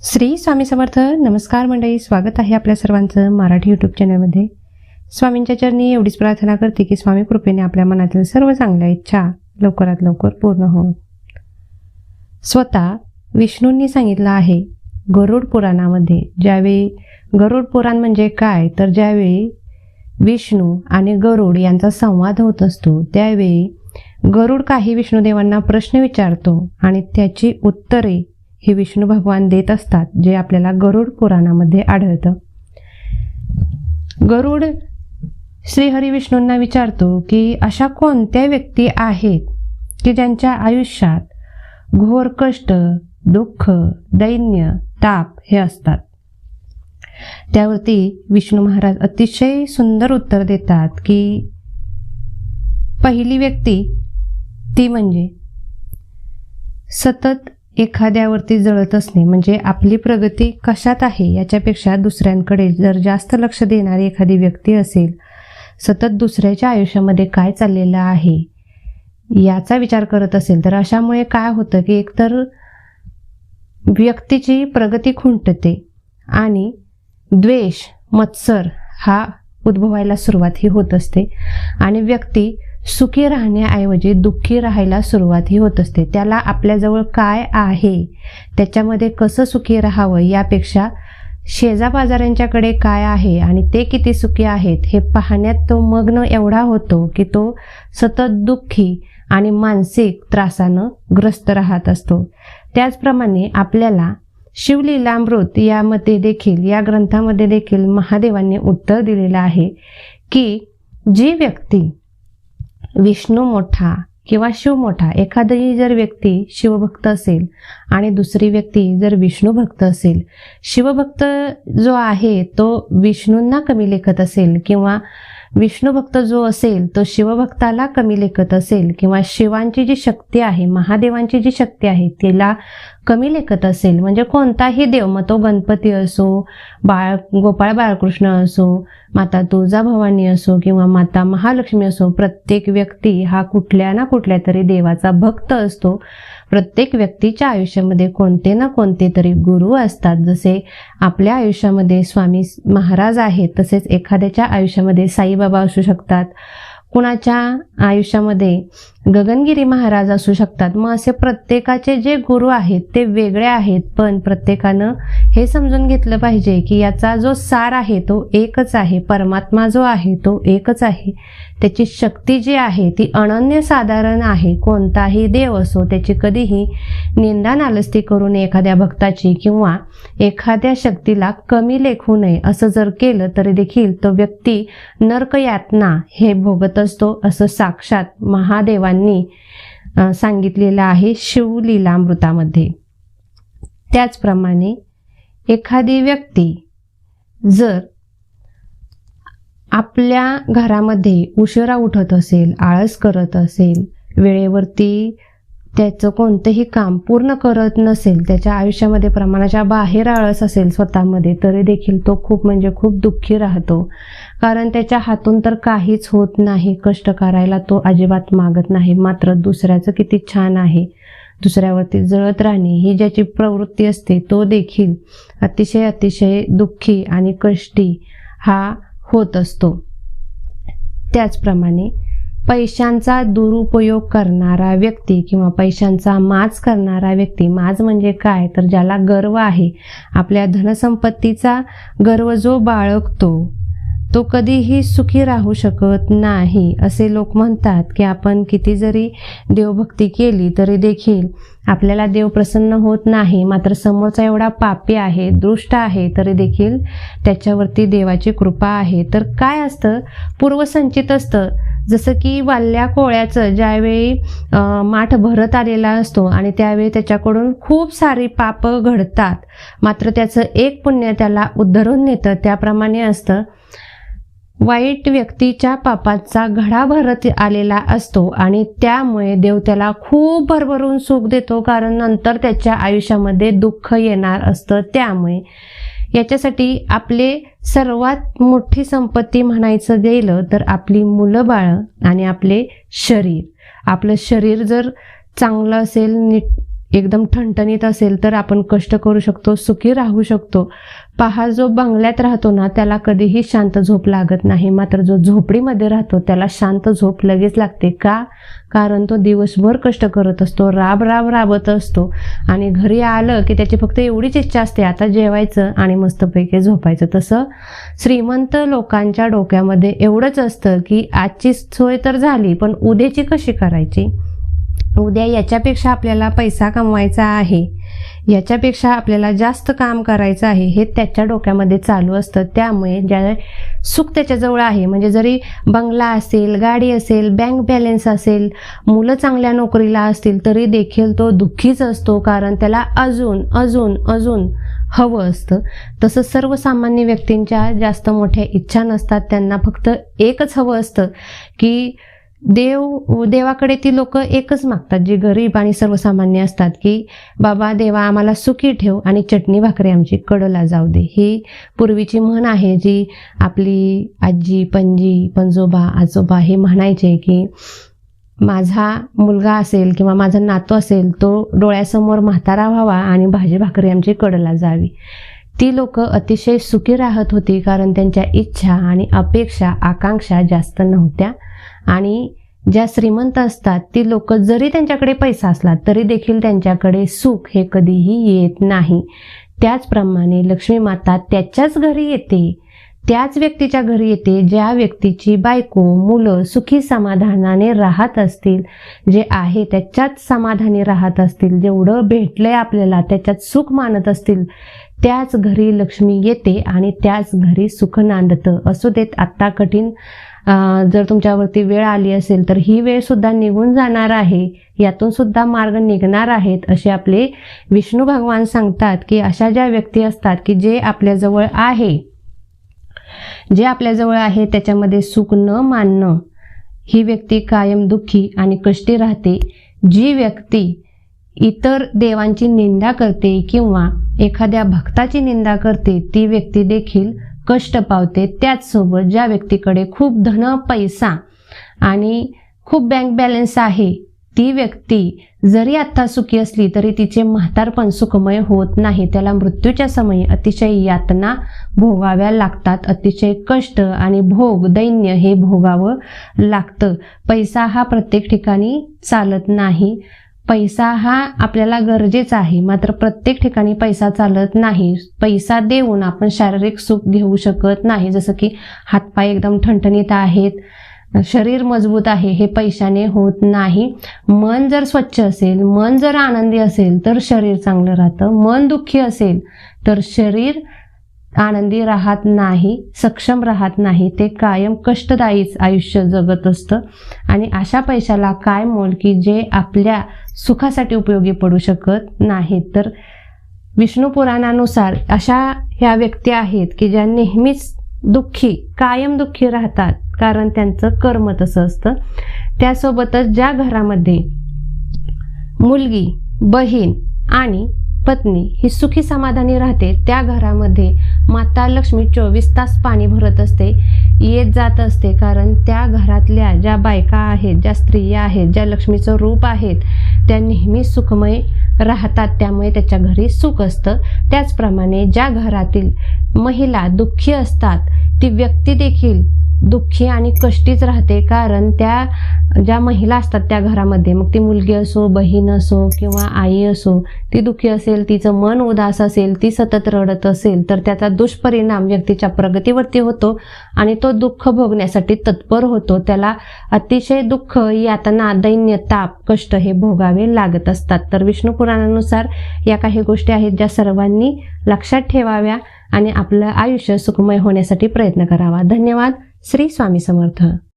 श्री स्वामी समर्थ नमस्कार मंडळी स्वागत आहे आपल्या सर्वांचं मराठी यूट्यूब चॅनलमध्ये स्वामींच्या चरणी एवढीच प्रार्थना करते की स्वामी कृपेने आपल्या मनातील सर्व चांगल्या इच्छा लवकरात लवकर पूर्ण हो स्वतः विष्णूंनी सांगितलं आहे गरुड पुराणामध्ये ज्यावेळी गरुड पुराण म्हणजे काय तर ज्यावेळी विष्णू आणि गरुड यांचा संवाद होत असतो त्यावेळी गरुड काही विष्णुदेवांना प्रश्न विचारतो आणि त्याची उत्तरे हे विष्णू भगवान देत असतात जे आपल्याला गरुड पुराणामध्ये आढळतं. गरुड श्रीहरी विष्णूंना विचारतो की अशा कोणत्या व्यक्ती आहेत की ज्यांच्या आयुष्यात घोर कष्ट दुःख दैन्य ताप हे असतात? त्यावरती विष्णू महाराज अतिशय सुंदर उत्तर देतात की पहिली व्यक्ती ती म्हणजे सतत एखाद्यावरती जळत असणे म्हणजे आपली प्रगती कशात आहे याच्यापेक्षा दुसऱ्यांकडे जर जास्त लक्ष देणारी एखादी व्यक्ती असेल सतत दुसऱ्याच्या आयुष्यामध्ये काय चाललेलं आहे याचा विचार करत असेल तर अशामुळे काय होतं की एकतर व्यक्तीची प्रगती खुंटते आणि द्वेष मत्सर हा उद्भवायला सुरुवात ही होत असते आणि व्यक्ती सुखी राहण्याऐवजी दुःखी राहायला सुरुवात ही होत असते. त्याला आपल्याजवळ काय आहे? त्याच्यामध्ये कसं सुखी राहावं? यापेक्षा शेजापाजाऱ्यांच्याकडे काय आहे? आणि ते किती सुखी आहेत? हे पाहण्यात तो मग्न एवढा होतो की तो सतत दुःखी आणि मानसिक त्रासानं ग्रस्त राहत असतो. त्याचप्रमाणे आपल्याला शिवलीलामृत यामध्ये देखील या ग्रंथामध्ये देखील महादेवांनी उत्तर दिलेलं आहे की जी व्यक्ती विष्णू मोठा किंवा शिव मोठा एखादी जर व्यक्ती शिवभक्त असेल आणि दुसरी व्यक्ती जर विष्णू भक्त असेल शिवभक्त जो आहे तो विष्णूंना कमी लेखत असेल किंवा विष्णू भक्त जो असेल तो शिवभक्ताला कमी लेखत असेल किंवा शिवांची जी शक्ती आहे महादेवांची जी शक्ती आहे तिला कमी लेखत असेल. म्हणजे कोणताही देव मग तो गणपती असो बाळ गोपाळ बाळकृष्ण असो माता तुळजाभवानी असो किंवा माता महालक्ष्मी असो प्रत्येक व्यक्ती हा कुठल्या ना कुठल्या तरी देवाचा भक्त असतो. प्रत्येक व्यक्तीच्या आयुष्यामध्ये कोणते ना कोणते तरी गुरु असतात. जसे आपल्या आयुष्यामध्ये स्वामी महाराज आहेत तसेच एखाद्याच्या आयुष्यामध्ये साईबाबा असू शकतात. कुणाच्या आयुष्यामध्ये गगनगिरी महाराज असू शकतात. मग असे प्रत्येकाचे जे गुरु आहेत ते वेगळे आहेत. पण प्रत्येकानं हे समजून घेतलं पाहिजे की याचा जो सार आहे तो एकच आहे. परमात्मा जो आहे तो एकच आहे. त्याची शक्ती जी आहे ती अनन्य साधारण आहे. कोणताही देव असो त्याची कधीही निंदा नालस्ती करून एखाद्या भक्ताची किंवा एखाद्या शक्तीला कमी लेखू नये. असं जर केलं तरी देखील तो व्यक्ती नर्कयातना हे भोगत असतो असं साक्षात महादेवांनी सांगितलेलं आहे शिवलीलामृतामध्ये. त्याचप्रमाणे एखादी व्यक्ती जर आपल्या घरामध्ये उशिरा उठत असेल आळस करत असेल वेळेवरती त्याचं कोणतंही काम पूर्ण करत नसेल त्याच्या आयुष्यामध्ये प्रमाणाच्या बाहेर आळस असेल स्वतःमध्ये तरी देखील तो खूप म्हणजे खूप दुःखी राहतो. कारण त्याच्या हातून तर काहीच होत नाही कष्ट करायला तो अजिबात मागत नाही मात्र दुसऱ्याचं किती छान आहे. दुसऱ्यावरती जळत राहणे ही ज्याची प्रवृत्ती असते तो देखील अतिशय अतिशय दुःखी आणि कष्टी हा होत असतो. त्याचप्रमाणे पैशांचा दुरुपयोग करणारा व्यक्ती किंवा पैशांचा माज करणारा व्यक्ती माज म्हणजे काय? तर ज्याला गर्व आहे आपल्या धनसंपत्तीचा गर्व जो बाळगतो तो कधीही सुखी राहू शकत नाही असे लोक म्हणतात की आपण किती जरी देवभक्ती केली तरी देखील आपल्याला देव प्रसन्न होत नाही. मात्र समोरचा एवढा पापी आहे दृष्ट आहे तरी देखील त्याच्यावरती देवाची कृपा आहे. तर काय असतं? पूर्वसंचित असतं. जसं की वाल्ल्या कोळ्याचं ज्यावेळी माठ भरत आलेला असतो आणि त्यावेळी त्याच्याकडून खूप सारी पापं घडतात. मात्र त्याचं एक पुण्य त्याला उद्धरून नेतं. त्याप्रमाणे असतं. वाईट व्यक्तीच्या पापाचा घडा भरत आलेला असतो आणि त्यामुळे देव त्याला खूप भरभरून सुख देतो कारण नंतर त्याच्या आयुष्यामध्ये दुःख येणार असतं त्यामुळे. याच्यासाठी आपले सर्वात मोठी संपत्ती म्हणायचं गेलं तर आपली मुलं बाळं आणि आपले शरीर. आपलं शरीर जर चांगलं असेल नीट एकदम ठणठणीत असेल तर आपण कष्ट करू शकतो सुखी राहू शकतो. पहा जो बंगल्यात राहतो ना त्याला कधीही शांत झोप लागत नाही. मात्र जो झोपडीमध्ये राहतो त्याला शांत झोप लगेच लागते. का? कारण तो दिवसभर कष्ट करत असतो राब राब राबत असतो. आणि घरी आलं की त्याची फक्त एवढीच इच्छा असते आता जेवायचं आणि मस्तपैकी झोपायचं. तसं श्रीमंत लोकांच्या डोक्यामध्ये एवढंच असतं की आजची सोय तर झाली पण उद्याची कशी करायची? उद्या याच्यापेक्षा आपल्याला पैसा कमवायचा आहे. याच्यापेक्षा आपल्याला जास्त काम करायचं आहे हे त्याच्या डोक्यामध्ये चालू असतं. त्यामुळे ज्या सुख त्याच्याजवळ आहे. म्हणजे जरी बंगला असेल गाडी असेल बँक बॅलन्स असेल मुलं चांगल्या नोकरीला असतील तरी देखील तो दुःखीच असतो. कारण त्याला अजून अजून अजून हवं असतं. तसं सर्वसामान्य व्यक्तींच्या जास्त मोठ्या इच्छा नसतात. त्यांना फक्त एकच हवं असतं की देव देवाकडे ती लोक एकच मागतात जी गरीब आणि सर्वसामान्य असतात की बाबा देवा आम्हाला सुखी ठेव आणि चटणी भाकरी आमची कडला जाऊ दे. ही पूर्वीची म्हण आहे जी आपली आजी पणजी पंजोबा आजोबा हे म्हणायचे की माझा मुलगा असेल किंवा माझा नातू असेल तो डोळ्यासमोर म्हातारा व्हावा आणि भाजी भाकरी आमची कडला जावी. ती लोक अतिशय सुखी राहत होती कारण त्यांच्या इच्छा आणि अपेक्षा आकांक्षा जास्त नव्हत्या. आणि ज्या श्रीमंत असतात ती लोक जरी त्यांच्याकडे पैसा असला तरी देखील त्यांच्याकडे सुख हे कधीही येत नाही. त्याचप्रमाणे लक्ष्मी माता त्याच्याच घरी येते त्याच व्यक्तीच्या घरी येते ज्या व्यक्तीची बायको मुलं सुखी समाधानाने राहत असतील जे आहे त्याच्यात समाधानी राहत असतील जेवढं भेटलंय आपल्याला त्याच्यात सुख मानत असतील त्याच घरी लक्ष्मी येते आणि त्याच घरी सुख नांदतं. असू देत आत्ता कठीण जर तुमच्यावरती वेळ आली असेल तर ही वेळ सुद्धा निघून जाणार आहे. यातून सुद्धा मार्ग निघणार आहेत असे आपले विष्णू भगवान सांगतात की अशा ज्या व्यक्ती असतात की जे आपल्याजवळ आहे जे आपल्याजवळ आहे त्याच्यामध्ये सुख न मानणं ही व्यक्ती कायम दुःखी आणि कष्टी राहते. जी व्यक्ती इतर देवांची निंदा करते किंवा एखाद्या भक्ताची निंदा करते ती व्यक्ती देखील कष्ट पावते त्याचसोबत ज्या व्यक्तीकडे खूप धन पैसा आणि खूप बँक बॅलन्स आहे ती व्यक्ती जरी आत्ता सुखी असली तरी तिचे म्हातारपण सुखमय होत नाही. त्याला मृत्यूच्या समयी अतिशय यातना भोगाव्या लागतात. अतिशय कष्ट आणि भोग दैन्य हे भोगावं लागतं. पैसा हा प्रत्येक ठिकाणी चालत नाही. पैसा हा आपल्याला गरजेचा आहे. मात्र प्रत्येक ठिकाणी पैसा चालत नाही. पैसा देऊन आपण शारीरिक सुख घेऊ शकत नाही. जसं की हातपाय एकदम ठणठणीत आहेत शरीर मजबूत आहे हे पैशाने होत नाही. मन जर स्वच्छ असेल मन जर आनंदी असेल तर शरीर चांगलं राहतं. मन दुःखी असेल तर शरीर आनंदी राहत नाही सक्षम राहत नाही ते कायम कष्टदायीच आयुष्य जगत असतं. आणि अशा पैशाला काय मोल की जे आपल्या सुखासाठी उपयोगी पडू शकत नाहीत? तर विष्णू पुराणानुसार अशा ह्या व्यक्ती आहेत की ज्या नेहमीच दुःखी कायम दुःखी राहतात कारण त्यांचं कर्म तसं असतं. त्यासोबतच ज्या घरामध्ये मुलगी बहीण आणि पत्नी ही सुखी समाधानी राहते. त्या घरामध्ये माता लक्ष्मी चोवीस तास पाणी भरत असते येत जात असते. कारण त्या घरातल्या ज्या बायका आहेत ज्या स्त्रिया आहेत ज्या लक्ष्मीचं रूप आहेत त्या नेहमी सुखमय राहतात. त्यामुळे त्याच्या घरी सुख असतं. त्याचप्रमाणे ज्या घरातील महिला दुःखी असतात ती व्यक्ती देखील दुःखी आणि कष्टीच राहते. कारण त्या ज्या महिला असतात त्या घरामध्ये मग ती मुलगी असो बहीण असो किंवा आई असो ती दुःखी असेल तिचं मन उदास असेल ती सतत रडत असेल तर त्याचा दुष्परिणाम व्यक्तीच्या प्रगतीवरती होतो आणि तो दुःख भोगण्यासाठी तत्पर होतो. त्याला अतिशय दुःख यातना दैन्य ताप कष्ट हे भोगावे लागत असतात. तर विष्णू पुराणानुसार या काही गोष्टी आहेत ज्या सर्वांनी लक्षात ठेवाव्या आणि आपलं आयुष्य सुखमय होण्यासाठी प्रयत्न करावा. धन्यवाद. श्री स्वामी समर्थ.